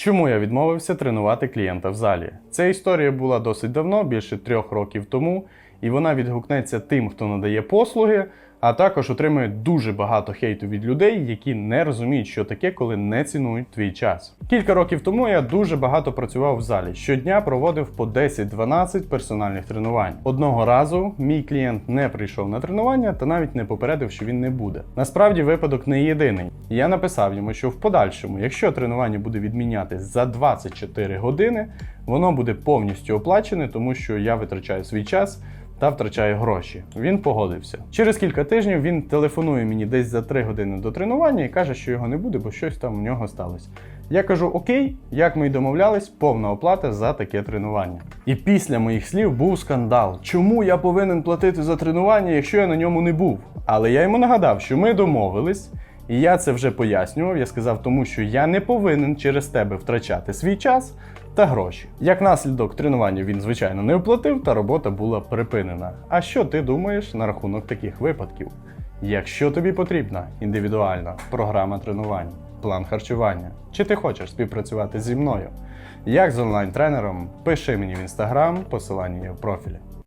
Чому я відмовився тренувати клієнта в залі? Ця історія була досить давно, більше трьох років тому, і вона відгукнеться тим, хто надає послуги, а також отримує дуже багато хейту від людей, які не розуміють, що таке, коли не цінують твій час. Кілька років тому я дуже багато працював в залі. Щодня проводив по 10-12 персональних тренувань. Одного разу мій клієнт не прийшов на тренування та навіть не попередив, що він не буде. Насправді випадок не єдиний. Я написав йому, що в подальшому, якщо тренування буде відмінятись за 24 години, воно буде повністю оплачене, тому що я витрачаю свій час та втрачає гроші. Він погодився. Через кілька тижнів він телефонує мені десь за 3 години до тренування і каже, що його не буде, бо щось там у нього сталося. Я кажу: Окей, як ми й домовлялись, повна оплата за таке тренування. І після моїх слів був скандал. Чому я повинен платити за тренування, якщо я на ньому не був? Але я йому нагадав, що ми домовились. І я це вже пояснював. Я сказав, тому що я не повинен через тебе втрачати свій час та гроші. Як наслідок тренування він, звичайно, не оплатив, та робота була припинена. А що ти думаєш на рахунок таких випадків? Якщо тобі потрібна індивідуальна програма тренувань, план харчування, чи ти хочеш співпрацювати зі мною, як з онлайн-тренером, пиши мені в інстаграм, посилання є в профілі.